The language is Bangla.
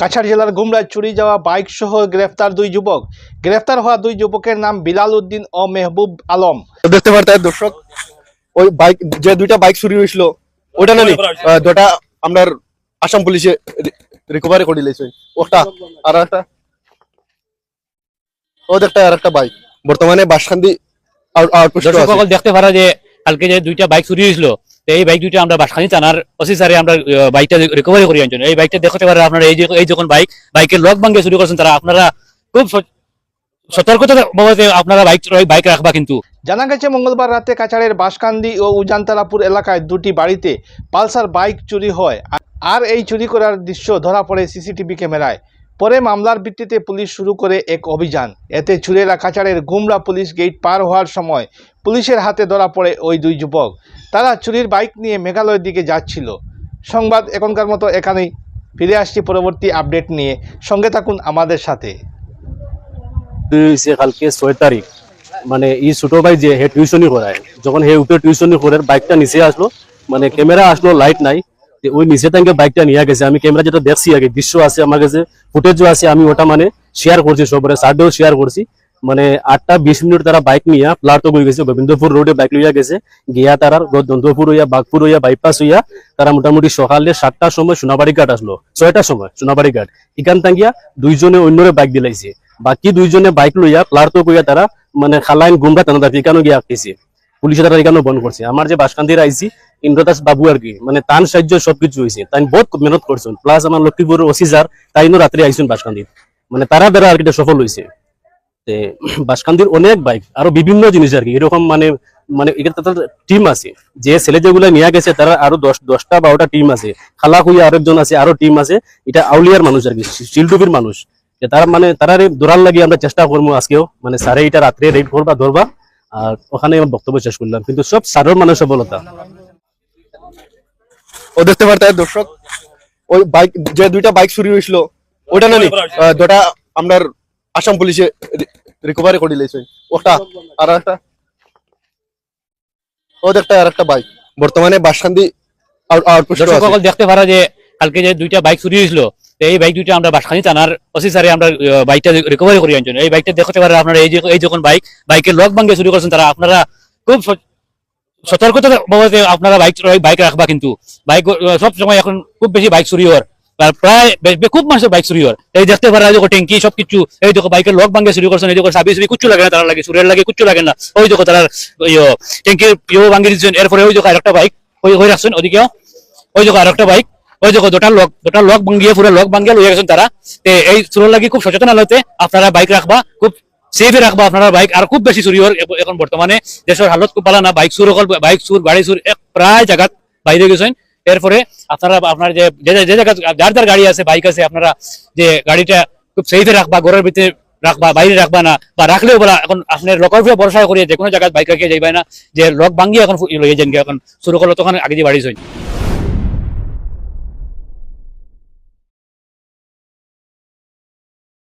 কাছাড় জেলার গুমরায় চুরি যাওয়া বাইক সহ গ্রেফতার দুই যুবক। গ্রেফতার হওয়া দুই যুবকের নাম বিলাল উদ্দিন ও মেহবুব আলম। দেখতে পারতেন দর্শক ওই বাইক যে দুইটা বাইক চুরি হয়েছিল ওটা না দুটা আপনার আসাম পুলিশে রিকভারি করে দিয়েছে। ওটা আর একটা ও একটা আর একটা বাইক। বর্তমানে বাসখান্দি আউটপোস্ট আছে। দেখতে পারা যে কালকে যে দুইটা বাইক চুরি হয়েছিল এই বাইক দুইটা আমরা বাসখানি থানার স্যারে আমরা বাইকটা রিকভারি করি আনছেন এই বাইকটা দেখতে পারে আপনারা, এই যে, এই যখন বাইক বাইকের লক ভাঙ্গে চুরি করছেন তারা আপনারা খুব সতর্কতা আপনারা বাইক বাইক রাখবা কিন্তু। জানা গেছে মঙ্গলবার রাতে কাছাড়ের বাঁশকান্দি ও উজানতারাপুর এলাকায় দুটি বাড়িতে পালসার বাইক চুরি হয়। আর এই চুরি করার দৃশ্য ধরা পড়ে সিসিটিভি ক্যামেরায়। পরে মামলার ভিত্তিতে পুলিশ শুরু করে এক অভিযান। এতে চুরেরা কাছাড়ের গুমরা পুলিশ গেট পার হওয়ার সময় পুলিশের হাতে ধরা পড়ে ওই দুই যুবক। তারা চুরির বাইক নিয়ে মেঘালয়ের দিকে যাচ্ছিল। সংবাদ এখনকার মতো এখানেই। ফিরে আসছি পরবর্তী আপডেট নিয়ে। সঙ্গে থাকুন আমাদের সাথে। কালকে ছয় তারিখ। মানে ই ছোট ভাই যে হে টিউশনি করায়, যখন হে উপরে টিউশনি করে বাইকটা নিচে আসলো মানে ক্যামেরা আসলো, লাইট নাই। ওই নিচে তাকে বাইকটা নিয়ে গেছে। আমি ক্যামেরা যেটা দেখছি আগে, দৃশ্য আছে আমার কাছে ফুটেজও আছে, আমি ওটা মানে শেয়ার করছি সবাই সার্ডেও শেয়ার করছি। মানে আটটা বিশ মিনিট তারা বাইক নিয়ে প্লাট হয়ে গেছে, গোবিন্দপুর রোডে বাইক লইয়া গেছে। গিয়া তারা দন্তপুর হইয়া, বাগপুর হইয়া বাইপাস হইয়া, তারা মোটামুটি সকালে সাতটার সময় সোনাবাড়ি ঘাট আসলো, ছয়টার সময় সোনাবাড়ি ঘাট। এখান থাকিয়া দুইজনে অন্যরে বাইক দিলাইছে। বাকি দুইজনে বাইক লইয়া প্লার্ত কইয়া তারা মানে খালাইন গুমরা তানা দাবি কেন গিয়া আঁকতেছে পুলিশে তারা এখানে বন্ধ করছে। আমার যে বাসকান্দির আইসি ইন্দ্রদাস বাবু আর কি। মানে তান সাহায্য সবকিছু হয়েছে তাই বহুত মেহনত করছেন প্লাস আমার লক্ষ্মীপুর অসিজার তাইনও রাত্রে আইসুন বাসকান্দির মানে তারা দ্বারা আর কি সফল হয়েছে বাসকান্দির অনেক বাইক আরও বিভিন্ন জিনিস আর কি। এরকম মানে মানে টিম আছে। যে ছেলে যেগুলো নিয়ে গেছে তারা আরও দশ দশটা বারোটা টিম আছে। খালা খুইয়া আরেকজন আছে আরও টিম আছে। এটা আউলিয়ার মানুষ আর কি শিলডুবির মানুষ তারা মানে তারা দৌড়ার লাগিয়ে আমরা চেষ্টা করব আজকেও। মানে স্যারে এটা রাত্রে রেড করবা ধরবা আর ওখানে বক্তব্য শেষ করলাম কিন্তু সব স্যারের মানে সফলতা। ও দেখতে পারতেন দর্শক। ওই বাইক যে দুইটা বাইক চুরি হয়েছিল ওটা না দুটা আপনার আসাম পুলিশে রিকভারি করে ওটা আর একটা। ও একটা আর একটা বাইক বর্তমানে আছে। সকল দেখতে পারা যে কালকে যে দুইটা বাইক চুরি হয়েছিল এই বাইক দুইটা আমরা বাসখানি থানার ওসি স্যারে আমরা বাইকটা রিকভারি করি আনছেন এই বাইকটা দেখতে পারে আপনারা এই যে এই যখন বাইক বাইকের লক ভাঙ্গে চুরি করছেন তারা আপনারা খুব সতর্কতা বাবদে আপনারা বাইক বাইক রাখবা কিন্তু। বাইক সব সময় এখন খুব বেশি বাইক চুরি হওয়ার। প্রায় খুব মানুষের বাইক চুরি হওয়ার। এই দেখতে পারা যে ট্যাঙ্কি, সবকিছু। এই দেখো বাইকের লক ভাঙ্গে চুরি করছেন এই দেখো সাবি সুবি কুচ্ছু লাগে না তারা লাগে সুরের লাগে, কুচ্ছু লাগে না। ওই দেখো তারা ট্যাঙ্কির ইয়ে ভাঙ্গি দিচ্ছেন এরপরে ওই দেখো আরেকটা বাইক ওই ওই রাখছেন ওদিকেও। ওই দেখো আরেকটা বাইক ওই দেখো দুটা লক দুটা লক ভাঙ্গিয়ে পুরো লক ভাঙ্গিয়ে লইয়া গেছেন তারা। এই চুরের লাগি খুব সচেতন হতে আপনারা বাইক রাখবা, খুব সেফে রাখবা আপনারা বাইক আর খুব বেশি চুরি এখন বর্তমানে দেশের হালত খুব না বাইক চুর অকল বাইক চুর গাড়ি চুর প্রায় জায়গাত বাইরে গেছেন। এরপরে আপনারা আপনার যে যে জায়গা যার যার গাড়ি আছে বাইক আছে আপনারা যে গাড়িটা খুব সেফে রাখবা ঘরের ভিতরে রাখবা বাইরে রাখবা না, বা রাখলেও বলা এখন আপনার লকের উপরে ভরসা করিয়ে যে কোনো জায়গায় বাইক রাখিয়ে যাইবা না, যে লক ভাঙ্গিয়ে এখন লইয়ে যান এখন শুরু করল তখন আগে যে বাড়ি